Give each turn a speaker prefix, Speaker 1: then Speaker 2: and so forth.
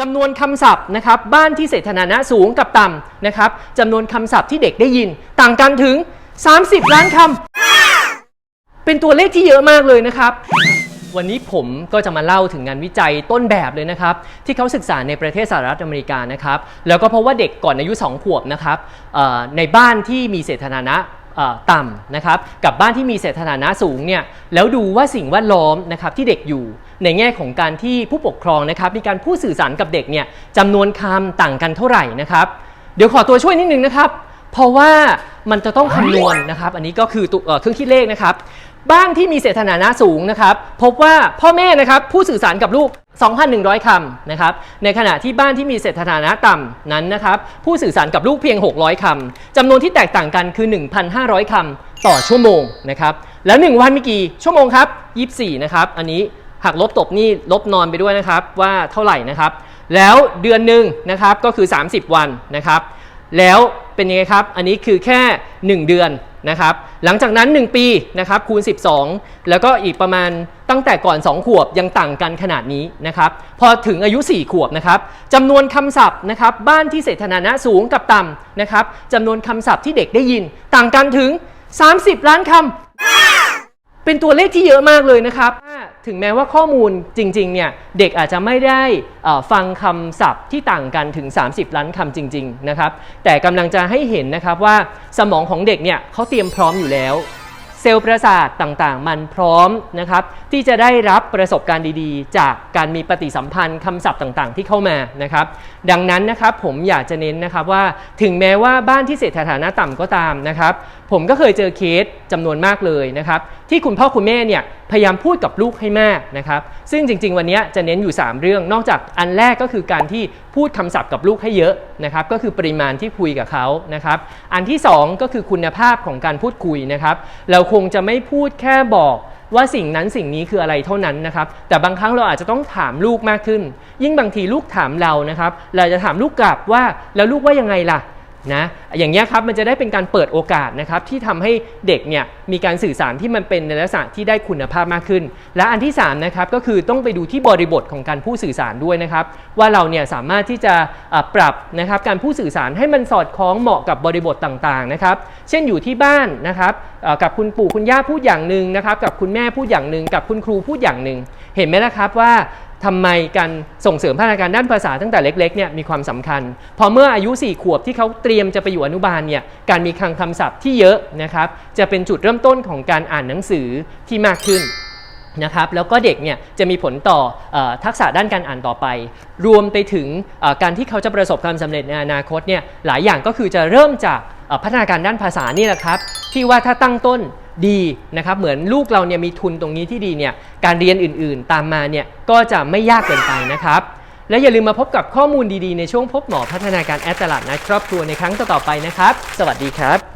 Speaker 1: จำนวนคำศัพท์นะครับบ้านที่เศรษฐานะสูงกับต่ำนะครับจำนวนคำศัพท์ที่เด็กได้ยิน ต่างกันถึง 30 ล้านคำเป็นตัวเลขที่เยอะมากเลยนะครับวันนี้ผมก็จะมาเล่าถึงงานวิจัยต้นแบบเลยนะครับ ที่เขาศึกษาในประเทศสหรัฐอเมริกานะครับ แล้วก็เพราะว่าเด็กก่อนอายุ 2 ขวบนะครับในบ้านที่มีเศรษฐานะต่ำนะครับ กับบ้านที่มีเศรษฐานะสูงเนี่ยแล้วดูว่าสิ่งแวดล้อมนะครับที่เด็กอยู่ ในแง่ของการที่ผู้ปกครองนะครับมีการพูดสื่อสารกับเด็กเนี่ยจำนวนคำต่างกันเท่าไหร่นะครับ เดี๋ยวขอตัวช่วยนิดนึงนะครับ เพราะว่ามันจะต้องคำนวณนะครับ อันนี้ก็คือตัวเอเครื่องคิดเลขนะครับบ้านที่มีเศรษฐานะสูงนะครับ พบว่าพ่อแม่นะครับผู้สื่อสารกับลูก 2,100 คำนะครับ ในขณะที่บ้านที่มีเศรษฐานะต่ำนั้นนะครับ ผู้สื่อสารกับลูกเพียง 600 คำจำนวนที่แตกต่างกันคือ 1,500 คำต่อชั่วโมงนะครับ แล้ว 1 วันมีกี่ชั่วโมงครับ 24 นะครับ อันนี้ หักลบตกนี่ลบนอนไปด้วยนะครับว่าเท่าไหร่นะครับ แล้วเดือนหนึ่งนะครับก็คือ 30 วันนะครับ แล้วเป็นยังไงครับ อันนี้คือแค่ 1 เดือนนะครับ หลังจากนั้น 1 ปีนะครับคูณ 12 แล้วก็อีกประมาณตั้งแต่ก่อน 2 ขวบยังต่างกันขนาดนี้นะครับ พอถึงอายุ 4 ขวบนะครับจำนวนคำศัพท์นะครับ บ้านที่เศรษฐานะสูงกับต่ำนะครับจำนวนคำศัพท์ที่เด็กได้ยิน ต่างกันถึง 30 ล้านคำ เป็นตัวเลขที่เยอะมากเลยนะครับ ถึงแม้ว่าข้อมูลจริงๆเนี่ยเด็กอาจจะไม่ได้ฟังคำศัพท์ที่ต่างกันถึง 30 ล้านคำจริงๆนะครับแต่กำลังจะให้เห็นนะครับว่าสมองของเด็กเนี่ยเขาเตรียมพร้อมอยู่แล้วเซลล์ประสาทต่างๆ มันพร้อมนะครับที่จะได้รับประสบการณ์ดีๆ จากการมีปฏิสัมพันธ์คำศัพท์ต่างๆ ที่เข้ามานะครับ ดังนั้นนะครับผมอยากจะเน้นนะครับว่าถึงแม้ว่าบ้านที่เศรษฐฐานะต่ำก็ตามนะครับ ผมก็เคยเจอเคสจำนวนมากเลยนะครับที่คุณพ่อคุณแม่เนี่ยพยายามพูดกับลูกให้มากนะครับซึ่งจริง ๆ วันนี้จะเน้นอยู่ 3 เรื่อง นอกจากอันแรกก็คือการที่พูดคำศัพท์กับลูกให้เยอะนะครับก็คือปริมาณที่คุยกับเขานะครับอันที่ 2 ก็คือคุณภาพของการพูดคุยนะครับเราคงจะไม่พูดแค่บอกว่าสิ่งนั้นสิ่งนี้คืออะไรเท่านั้นนะครับ แต่บางครั้งเราอาจจะต้องถามลูกมากขึ้น ยิ่งบางทีลูกถามเรานะครับ เราจะถามลูกกลับว่าแล้วลูกว่ายังไงล่ะ นะอย่างนี้ครับมันจะได้เป็นการเปิดโอกาสนะครับที่ทำให้เด็กเนี่ยมีการสื่อสารที่มันเป็นในลักษณะที่ได้คุณภาพมากขึ้น และอันที่3นะครับก็คือต้องไปดูที่บริบทของการพูดสื่อสารด้วยนะครับว่าเราเนี่ยสามารถที่จะะปรับนะครับการพูดสื่อสารให้มันสอดคล้องเหมาะกับบริบทต่างๆนะครับเช่นอยู่ที่บ้านนะครับกับคุณปู่คุณย่าพูดอย่างหนึ่งนะครับกับคุณแม่พูดอย่างหนึ่งกับคุณครูพูดอย่างหนึ่งเห็นไหมนะครับว่า ทำไมการส่งเสริมพัฒนาการด้านภาษาตั้งแต่เล็กๆเนี่ยมีความสำคัญ พอเมื่ออายุ 4 ขวบที่เขาเตรียมจะไปอยู่อนุบาลเนี่ยการมีคลังคำศัพท์ที่เยอะนะครับจะเป็นจุดเริ่มต้นของการอ่านหนังสือที่มากขึ้นนะครับแล้วก็เด็กเนี่ยจะมีผลต่ออทักษะด้านการอ่านต่อไป รวมไปถึงการที่เขาจะประสบความสำเร็จในอนาคตเนี่ยหลายอย่างก็คือจะเริ่มจากพัฒนาการด้านภาษานี่แหละครับที่ว่าถ้าตั้งต้น ดีนะครับเหมือนลูกเราเนี่ยมีทุนตรงนี้ที่ดีเนี่ยการเรียนอื่นๆ ตามมาเนี่ยก็จะไม่ยากเกินไปนะครับและอย่าลืมมาพบกับข้อมูลดีๆ ในช่วงพบหมอพัฒนาการแอดตลาดนัดครอบครัวในครั้งต่อๆไปนะครับ สวัสดีครับ